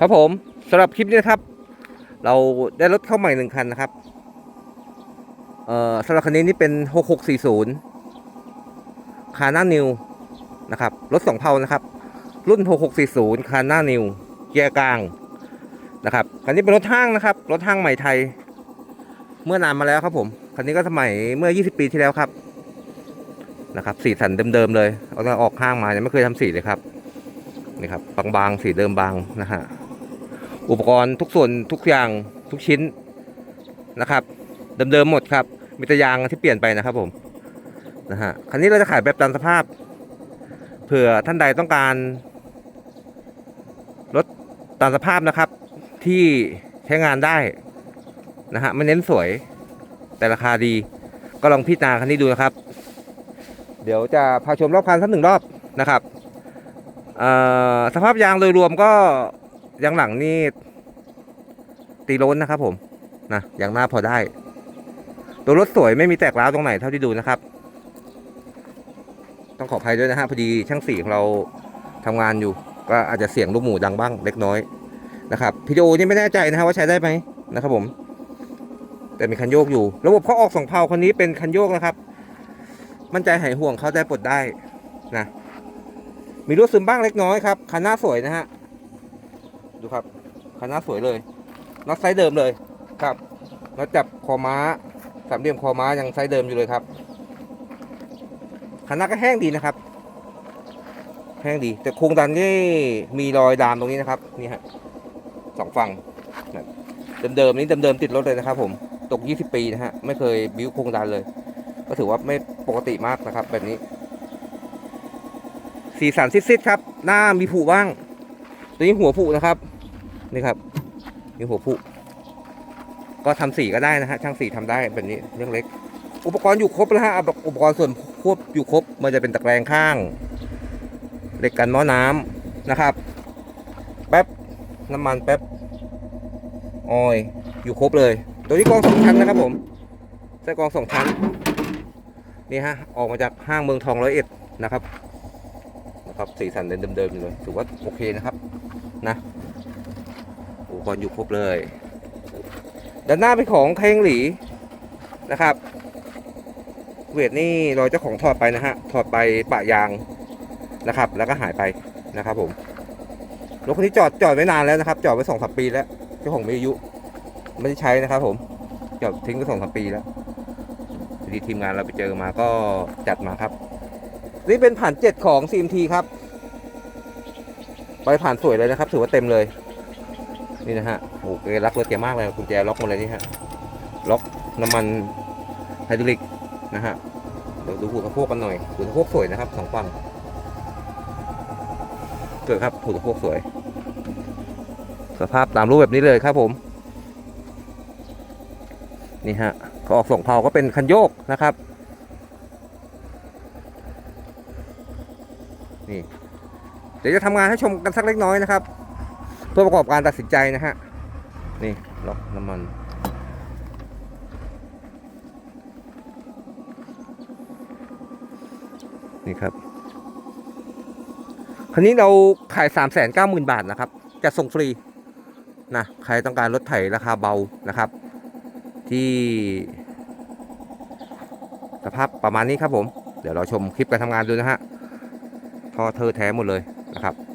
ครับผมสำหรับคลิปนี้นะครับ เราได้รถเข้าใหม่หนึ่งคันนะครับเอ่อสำหรับคันนี้นี่เป็น 6640 คาน่านิวนะครับรถสองเผานะครับ รุ่น 6640 คาน่านิวเกียร์กลางนะครับคันนี้เป็นรถห้างนะครับรถห้างใหม่ไทย เมื่อนานมาแล้วครับผมคันนี้ก็สมัยเมื่อ 20 ปีที่แล้วครับนะครับสีสันเดิมๆเลยเอาออกห้างมายังไม่เคยทำสีเลยครับนี่ครับบางๆสีเดิมบางนะฮะ อุปกรณ์ทุกส่วนทุกอย่างทุกชิ้นนะครับเดิมๆหมดครับ มีแต่ยางที่เปลี่ยนไปนะครับผมนะฮะคันนี้เราจะขายแบบตามสภาพ เผื่อท่านใดต้องการรถตามสภาพนะครับ ที่ใช้งานได้นะฮะไม่เน้นสวย แต่ราคาดี ก็ลองพิจารณาคันนี้ดูนะครับ เดี๋ยวจะพาชมรอบคันสักหนึ่งรอบนะครับเอ่อสภาพยางโดยรวมก็ ยางหลังนี่ตีล้นนะครับ ผมนะยางหน้าพอได้ ตัวรถสวยไม่มีแตกร้าวตรงไหนเท่าที่ดูนะครับ ต้องขออภัยด้วยนะฮะพอดีช่างสีของเราทำงานอยู่ ก็อาจจะเสียงลูกหมูดังบ้างเล็กน้อยนะครับพีดีโอนี่ไม่แน่ใจนะฮะว่าใช้ได้ไหมนะครับ ผม แต่มีคันโยกอยู่ ระบบเขาออกสองเพาคันนี้เป็นคันโยกนะครับ มั่นใจหายห่วงเขาได้ปลดได้นะมีรูดซึมบ้างเล็กน้อยครับคันหน้าสวยนะฮะ ดูครับคันหน้าสวยเลยน็อตไซส์เดิมเลยครับน็อตจับคอม้าสามเหลี่ยมคอม้ายังไซส์เดิมอยู่เลยครับคันหน้าก็แห้งดีนะครับ แห้งดี แต่โครงดันนี่มีรอยดามตรงนี้นะครับนี่ฮะสองฝั่งเดิมๆนี่เดิมๆติดรถเลยนะครับ ผมตก 20 ปีนะฮะไม่เคยบิ้วโครงดันเลย ก็ถือว่าไม่ปกติมากนะครับ แบบนี้สีสันซิดๆครับ หน้ามีผุบ้าง ตัวนี้หัวผุนะครับนี่ครับมีหัวผุก็ทำสีก็ได้นะฮะช่างสีทำได้แบบนี้เรื่องเล็ก อุปกรณ์อยู่ครบแล้วฮะอุปกรณ์ส่วนควบอยู่ครบมันจะเป็นตะแกรงข้าง เหล็กกันหม้อน้ำนะครับ แป๊บน้ำมันแป๊บออยอยู่ครบเลย ตัวนี้กองสองชั้นนะครับผมใส่กองสองชั้นนี่ฮะออกมาจากห้างเมืองทองร้อยเอ็ดนะครับนะครับสีสันเดิมๆเลยถือว่าโอเคนะครับ นะอุปกรณ์อยู่ครบเลย ด้านหน้าเป็นของเคงหลีนะครับ เวทนี่รอยเจ้าของถอดไปนะฮะถอดไปปะยางนะครับ แล้วก็หายไปนะครับผมรถคันนี้จอดจอดไว้นานแล้วนะครับ จอดไว้สองสามปีแล้วเจ้าของม่อายุไม่ได้ใช้นะครับ ผมจอดทิ้งไว้สองสามปีแล้วพอดีทีมงานเราไปเจอมาก็จัดมาครับ นี่เป็นผ่านเจ็ดของ CMT ครับ ไปผ่านสวยเลยนะครับ ถือว่าเต็มเลย นี่นะฮะโอ้โหเกรักรถแกมากเลยกุญแจล็อกหมดเลยนี่ฮะล็อกน้ำมันไฮดรอลิกนะฮะเดี๋ยวดูหัวกระโพกกันหน่อยหัวกระโพกสวยนะครับสองฝั่งสวยครับหัวกระโพกสวย สภาพตามรูปแบบนี้เลยครับผมนี่ฮะก็ออกส่งเผาก็เป็นคันโยกนะครับ นี่ ดี๋ยวจะทำงานให้ชมกันสักเล็กน้อยนะครับ เพื่อประกอบการตัดสินใจนะฮะนี่ล็อกน้ำมันนี่ครับคันนี้เราขาย3 9 0 0 0 0บาทนะครับ จะส่งฟรีนะใครต้องการรถไถราคาเบานะครับ ที่สภาพประมาณนี้ครับผม เดี๋ยวเราชมคลิปการทำงานดูนะฮะท่อเธอแท้หมดเลย นะครับ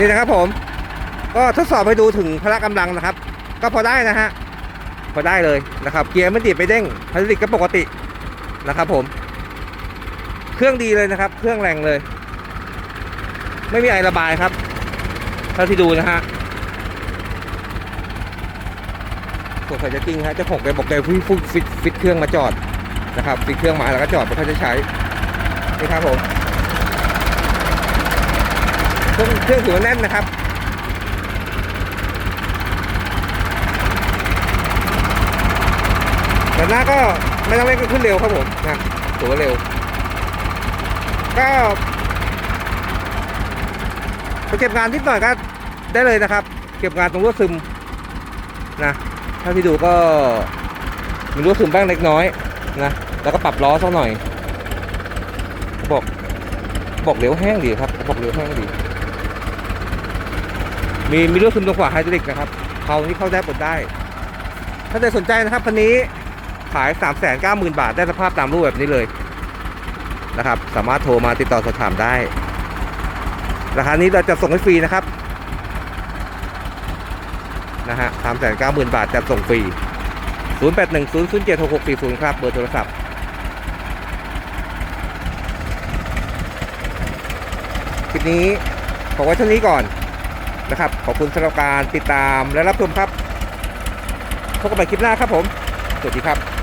นี่นะครับผม ก็ทดสอบให้ดูถึงพละกำลังนะครับ ก็พอได้นะฮะพอได้เลยนะครับ เกียร์ไม่ติดไปเด้งพลาสติกก็ปกตินะครับ ผม เครื่องดีเลยนะครับ เครื่องแรงเลย ไม่มีไอระบายครับเท่าที่ดูนะฮะส่วนใครจะกิ้งฮะเจ้าของแกบอกแกฟิตฟิตฟิตเครื่องมาจอดนะครับฟิตเครื่องมาแล้วก็จอดเพื่อเขาจะใช้นี่ครับผม รื่องเครื่องถือว่าแน่นนะครับแต่หน้าก็ไม่ต้องเร่งขึ้นเร็วครับผมนะถือว่าเร็ว ก็ไปเก็บงานนิดหน่อยก็ได้เลยนะครับ เก็บงานตรงรั่วซึมนะถ้าที่ดูก็มีรั่วซึมบ้างเล็กน้อยนะแล้วก็ปรับล้อสักหน่อย บอก บอกเหลวแห้งดีครับ บอกเหลวแห้งดี มีมีรั่วซึมตรงขวาไฮดรอลิกนะครับเขาที่เข้าได้ปลดได้ ถ้าใครสนใจนะครับคันนี้ขาย 3 9 0 0 0 0 บาทได้สภาพตามรูปแบบนี้เลยนะครับ สามารถโทรมาติดต่อสอบถามได้ ราคานี้เราจะส่งให้ฟรีนะครับนะฮะสามแสนเก้าหมื่นบาทจะส่งฟรี 0 8 1 0 0 7 6 6 4 0 ครับ เบอร์โทรศัพท์ คลิปนี้ขอไว้เท่านี้ก่อน นะครับ ขอบคุณสำหรับการติดตามและรับชมครับพบกันใหม่คลิปหน้าครับผม สวัสดีครับ